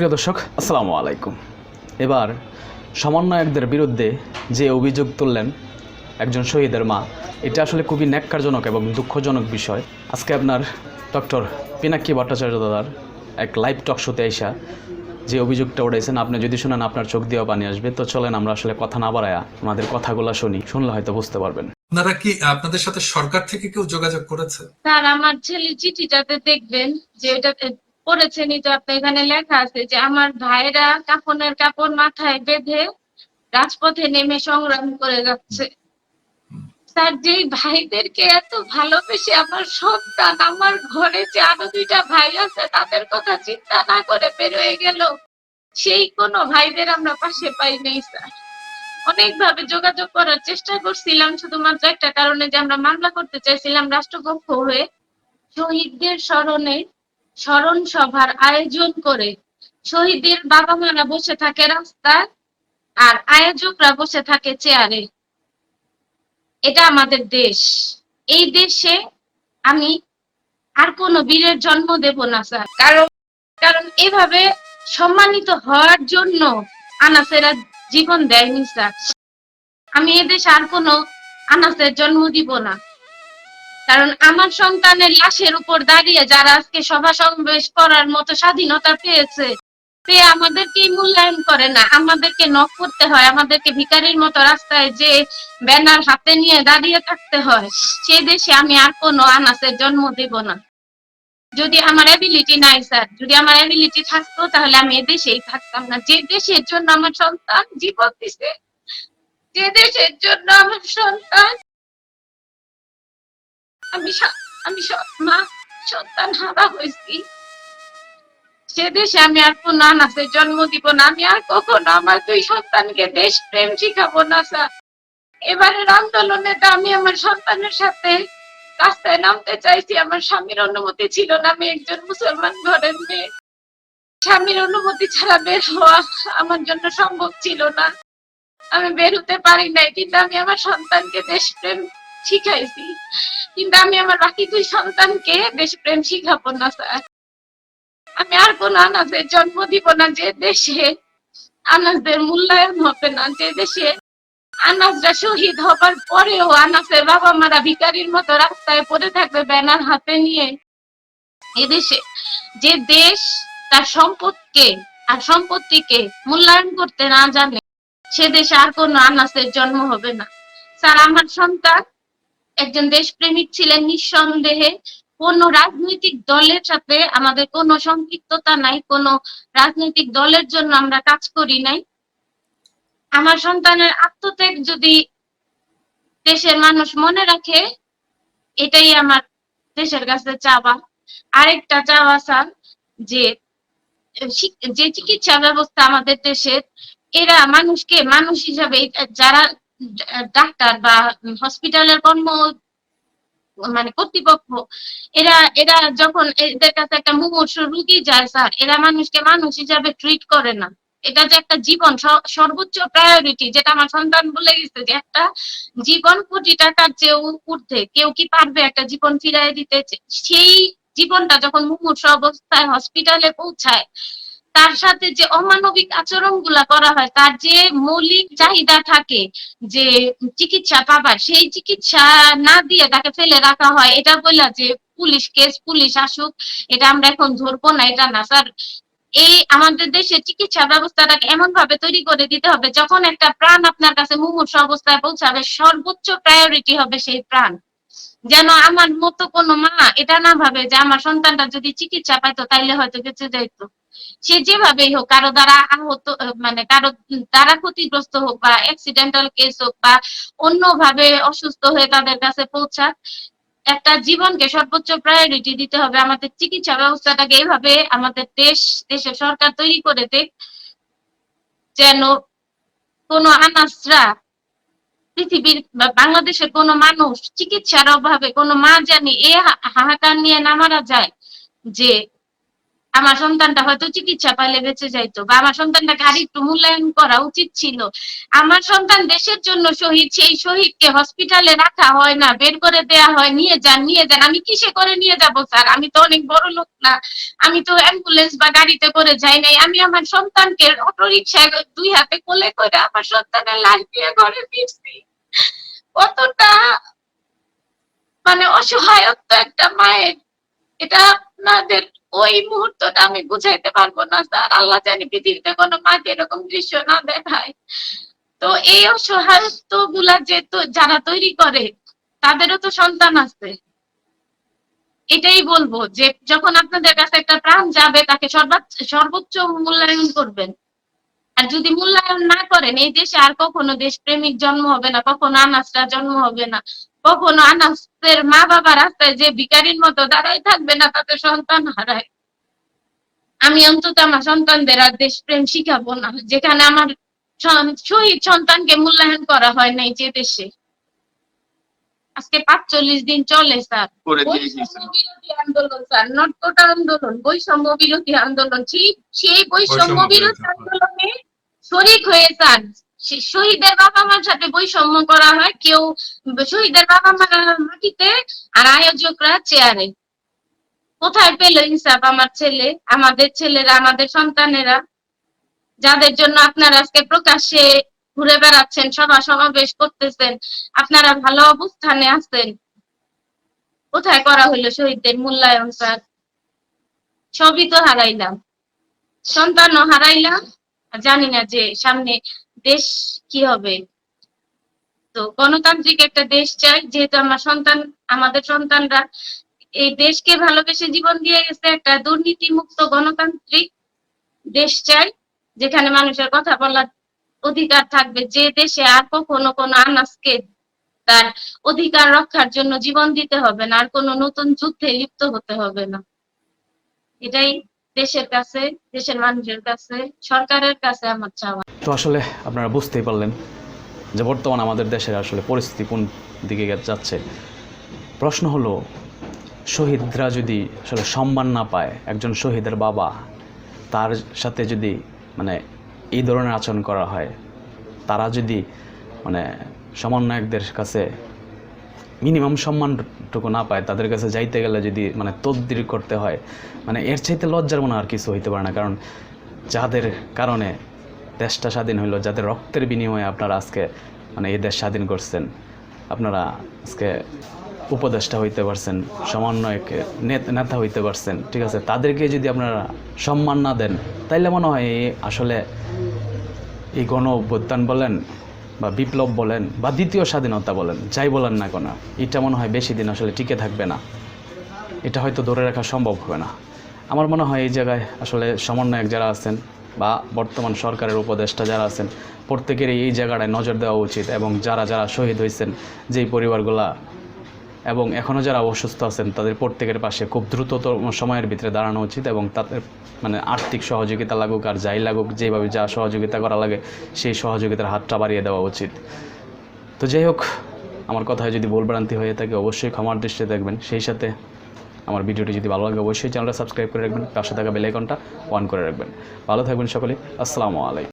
প্রিয় দর্শক আসসালামু আলাইকুম। এবার সমন্বয়কদের বিরুদ্ধে যে অভিযোগ তুললেন একজন শহীদের মা এটা আসলে খুবই ন্যাক্কারজনক এবং দুঃখজনক বিষয়। আজকে আপনার ডক্টর পিনাক্কি ভট্টাচার্য দাদার এক লাইভ টক শোতে আইসা যে অভিযোগটা উঠাইছেন আপনি যদি শুনেন আপনার চোখ দিয়েও পানি আসবে। তো চলেন আমরা আসলে কথা না বাড়ায়া ওনাদের কথাগুলো শুনি শুনলে হয়তো বুঝতে পারবেন। আপনারা কি আপনাদের সাথে সরকার থেকে কেউ যোগাযোগ করেছে? স্যার আমার ছেলে চিঠিটাতে দেখবেন যে এটা পড়েছেনই তো আপনি এখানে লেখা আছে যে, আমার ভাইরা কাফনের কাপড় মাথায় বেঁধে রাজপথে নেমে সংগ্রাম করে যাচ্ছে। স্যার যে ভাইদেরকে এত ভালোবেসে আমার সন্তান, আমার ঘরে যে আরও দুইটা ভাই আছে, তাদের কথা চিন্তা না করে বেরোয় গেল। সেই কোন ভাইদের আমরা পাশে পাই নাই, স্যার। অনেকভাবে যোগাযোগ করার চেষ্টা করছিলাম, শুধুমাত্র একটা কারণে যে আমরা মামলা করতে চাইছিলাম রাষ্ট্রপক্ষ হয়ে। শহীদদের স্মরণে স্মরণ সভার আয়োজন করে শহীদের বাবা মারা বসে থাকে রাস্তায় আর আয়োজকরা বসে থাকে চেয়ারে। এটা আমাদের দেশ। এই দেশে আমি আর কোন বীরের জন্ম দেব না, স্যার। কারণ কারণ এভাবে সম্মানিত হওয়ার জন্য আনাসেরা জীবন দেয়নি, স্যার। আমি এদেশে আর কোনো আনাসের জন্ম দিব না। কারণ আমার সন্তানের লাশের উপর দাঁড়িয়ে যারা আজকে সভা সমাবেশ করার মতো স্বাধীনতা পেয়েছে, সে আমাদেরকে মূল্যায়ন করে না। আমাদেরকে নক করতে হয়, আমাদেরকে ভিকারির মতো রাস্তায় যে ব্যানার হাতে নিয়ে দাঁড়িয়ে থাকতে হয়, সে দেশে আমি আর কোনো আনাসের জন্ম দেব না। যদি আমার অ্যাবিলিটি নাই, স্যার, যদি আমার অ্যাবিলিটি থাকতো, তাহলে আমি এদেশেই থাকতাম না। যে দেশের জন্য আমার সন্তান জীবন দিছে, যে দেশের জন্য আমার সন্তান আমি আমি মা, সন্তান হারা হয়েছি। সে দেশে আমি আর কোনো আনাসের জন্ম দিব না। আমি আর কখনো আমার দুই সন্তানকে দেশ প্রেম শিখাবো না, স্যার। এবারের আন্দোলনে তো আমি আমার সন্তানের সাথে রাস্তায় নামতে চাইছি। আমার স্বামীর অনুমতি ছিল না। আমি একজন মুসলমান ঘরের মেয়ে। স্বামীর অনুমতি ছাড়া বের হওয়া আমার জন্য সম্ভব ছিল না। আমি বের হতে পারি নাই, কিন্তু আমি আমার সন্তানকে দেশপ্রেম শিখাইছি কিন্তু আমি আমার বাকি দুই সন্তানকে দেশপ্রেম শিখাবো না, স্যার। আমি আর কোন আনাজের জন্ম দিব না, যে দেশে আনাজদের মূল্যায়ন হবে না, যে দেশে আনাজরা শহীদ হবার পরেও আনাসের বাবা মারা ভিকারির মতো রাস্তায় পড়ে থাকবে ব্যানার হাতে নিয়ে। এদেশে যে দেশ তার সম্পদকে আর সম্পত্তিকে মূল্যায়ন করতে না জানে, সে দেশে আর কোনো আনাসের জন্ম হবে না। স্যার, আমার সন্তান একজন দেশপ্রেমিক ছিলেন নিঃসন্দেহে। কোন রাজনৈতিক দলের সাথে আমাদের কোনো সম্পৃক্ততা নাই, কোনো রাজনৈতিক দলের জন্য আমরা কাজ করি নাই। আমার সন্তানের আত্মত্যাগ যদি দেশের মানুষ মনে রাখে, এটাই আমার দেশের কাছে চাওয়া। আরেকটা চাওয়া স্যার, যে যে চিকিৎসা ব্যবস্থা আমাদের দেশের, এরা মানুষকে মানুষ হিসাবে, যারা ডাক্তার বা হসপিটালের কর্ম মানে কর্তৃপক্ষ, এরা এরা যখন এদের কাছে একটা মুমূর্ষ রুগী যায়, স্যার, এরা মানুষকে মানুষ হিসাবে ট্রিট করে না। এটা যে একটা জীবন সর্বোচ্চ প্রায়োরিটি যেটা আমার সন্তান বলে গেছে যে একটা জীবন কোটি টাকার চেয়ে ঊর্ধ্বে, কেউ কি পারবে একটা জীবন ফিরাই দিতে? সেই জীবনটা যখন মুমূর্ষ অবস্থায় হসপিটালে পৌঁছায় তার সাথে যে অমানবিক আচরণগুলা করা হয়, তার যে মৌলিক চাহিদা থাকে, যে চিকিৎসা পাবার, সেই চিকিৎসা না দিয়ে তাকে ফেলে রাখা হয়। এটা বললা যে পুলিশ কেস, পুলিশ আসুক, এটা আমরা এখন ধরবো না, এটা না, স্যার। এই আমাদের দেশে চিকিৎসা ব্যবস্থাটাকে এমন ভাবে তৈরি করে দিতে হবে, যখন একটা প্রাণ আপনার কাছে মুমূর্ষ অবস্থায় পৌঁছাবে, সর্বোচ্চ প্রায়োরিটি হবে সেই প্রাণ। যেন আমার মতো কোনো মা এটা না ভাবে যে আমার সন্তানটা যদি চিকিৎসা পাইতো, তাইলে হয়তো বেঁচে যাইতো। সে যেভাবেই হোক, কারও দ্বারা আহত মানে কারও দ্বারা ক্ষতিগ্রস্ত হোক বা অ্যাক্সিডেন্টাল কেস হোক বা অন্যভাবে অসুস্থ হয়ে তাদের কাছে পৌঁছাক, একটা জীবনকে সর্বোচ্চ প্রায়োরিটি দিতে হবে। আমাদের চিকিৎসা ব্যবস্থাটাকে এইভাবে আমাদের দেশ, দেশের সরকার তৈরি করে দেখ যেন কোনো আনাসরা পৃথিবীর বাংলাদেশের কোনো মানুষ চিকিৎসার অভাবে কোনো মা জানি এ হাহাকার নিয়ে না মারা যায় যে আমার সন্তানটা হয়তো চিকিৎসা পাইলে বেঁচে যাইতো বা আমার সন্তানটাকে আর একটু মূল্যায়ন করা উচিত ছিল। আমার সন্তান দেশের জন্য শহীদ, সেই শহীদকে হসপিটালে রাখা হয় না, বের করে দেয়া হয়, নিয়ে যান নিয়ে যান। আমি কিসে করে নিয়ে যাব স্যার? আমি তো অনেক বড় লোক না। আমি তো অ্যাম্বুলেন্স বা গাড়িতে করে যাই নাই। আমি আমার সন্তানকে অটো রিক্সায় দুই হাতে কোলে করে আমার সন্তানের লাশ দিয়ে ঘরে ফিরছি। কতটা মানে অসহায়ত্ব একটা মায়ের। এটা আপনাদের ওই মুহূর্তটা আমি বুঝাইতে পারব না, স্যার। আল্লাহ জানি পৃথিবীতে কোনো মাকে এরকম দৃশ্য না দেখায়। তো এই অসহায়ত্বগুলা যে যারা তৈরি করে, তাদেরও তো সন্তান আছে। এটাই বলব যে যখন আপনাদের কাছে একটা প্রাণ যাবে, তাকে সর্বোচ্চ সর্বোচ্চ মূল্যায়ন করবেন। আর যদি মূল্যায়ন না করেন, এই দেশে আর কখনো দেশপ্রেমিক জন্ম হবে না, কখনো আনাসরা জন্ম হবে না। কখনো আনাসের মা বাবা রাস্তায় যে ভিকারির মতো দাঁড়াই থাকবে না তাতে সন্তান হারায়। আমি অন্তত আমার সন্তানদের আর দেশপ্রেম শিখাবো না যেখানে আমার শহীদ সন্তানকে মূল্যায়ন করা হয় নাই যে দেশে। আজকে পাঁচচল্লিশ দিন চলে স্যার। বিরোধী আন্দোলন স্যার। নটকোটা আন্দোলন বৈষম্য বিরোধী আন্দোলন ঠিক সেই বৈষম্য বিরোধী আন্দোলনে শরিক হয়ে স্যার। শহীদের বাবা মার সাথে বৈষম্য করা হয়। কেউ শহীদের বাবা মা মাটিতে আর আয়োজকরা চেয়ারে। কোথায় পেল ইনসাফ আমার ছেলে, আমাদের ছেলেরা, আমাদের সন্তানেরা? যাদের জন্য আপনারা আজকে প্রকাশ্যে ঘুরে বেড়াচ্ছেন, সভা সমাবেশ করতেছেন, আপনারা ভালো অবস্থানে আছেন। কোথায় করা হলো শহীদদের মূল্যায়ন স্যার সবই তো হারাইলাম। সন্তানও হারাইলাম। জানি না যে সামনে দেশ কি হবে? তো গণতান্ত্রিক একটা দেশ চাই, যেহেতু আমার সন্তান, আমাদের সন্তানরা এই দেশকে ভালোবেসে জীবন দিয়ে গেছে, একটা দুর্নীতি মুক্ত গণতান্ত্রিক দেশ চাই, যেখানে মানুষের কথা বলার অধিকার থাকবে। যে দেশে আর কখনো কোনো আনাজকে তার অধিকার রক্ষার জন্য জীবন দিতে হবে না, আর কোনো নতুন যুদ্ধে লিপ্ত হতে হবে না। এটাই দেশের কাছে, দেশের মানুষের কাছে, সরকারের কাছে আমার চাওয়া। তো আসলে আপনারা বুঝতেই পারলেন যে বর্তমান আমাদের দেশের আসলে পরিস্থিতি কোন দিকে যাচ্ছে। প্রশ্ন হলো, শহীদরা যদি আসলে সম্মান না পায়, একজন শহীদের বাবা, তার সাথে যদি মানে এই ধরনের আচরণ করা হয়, তারা যদি মানে সমন্বয়কদের কাছে মিনিমাম সম্মানটুকু না পায়, তাদের কাছে যাইতে গেলে যদি মানে তদবির করতে হয় মানে এর চাইতে লজ্জার মনে আর কিছু হইতে পারে না। কারণ যাদের কারণে দেশটা স্বাধীন হইল, যাদের রক্তের বিনিময়ে আপনারা আজকে মানে এই দেশ স্বাধীন করছেন, আপনারা আজকে উপদেষ্টা হইতে পারছেন, সমন্বয়কে, নেত- হইতে পারছেন, ঠিক আছে? তাদেরকে যদি আপনারা সম্মান না দেন, তাইলে মনে হয় আসলে এই গণ অভ্যুত্থান বলেন বা বিপ্লব বলেন বা দ্বিতীয় স্বাধীনতা বলেন, যাই বলেন না কোনো, এটা মনে হয় বেশি দিন আসলে টিকে থাকবে না। এটা হয়তো ধরে রাখা সম্ভব হবে না। আমার মনে হয় এই জায়গায় আসলে সমন্বয়ক যারা আছেন বা বর্তমান সরকারের উপদেষ্টা যারা আছেন, প্রত্যেকেরই এই জায়গাটায় নজর দেওয়া উচিত এবং যারা যারা শহীদ হয়েছেন, যেই পরিবারগুলা এবং এখনও যারা অসুস্থ আছেন, তাদের প্রত্যেকের পাশে খুব দ্রুততম সময়ের ভিতরে দাঁড়ানো উচিত এবং তাদের মানে আর্থিক সহযোগিতা লাগুক আর যাই লাগুক, যেভাবে যা সহযোগিতা করা লাগে, সেই সহযোগিতার হাতটা বাড়িয়ে দেওয়া উচিত। তো যাই হোক, আমার কথায় যদি ভুলভ্রান্তি হয়ে থাকে, অবশ্যই ক্ষমার দৃষ্টিতে দেখবেন। সেই সাথে আমার ভিডিওটি যদি ভালো লাগে, অবশ্যই চ্যানেলটা সাবস্ক্রাইব করে রাখবেন। পাশে থাকা বেল আইকনটা অন করে রাখবেন। ভালো থাকবেন সকলে। আসসালামু আলাইকুম।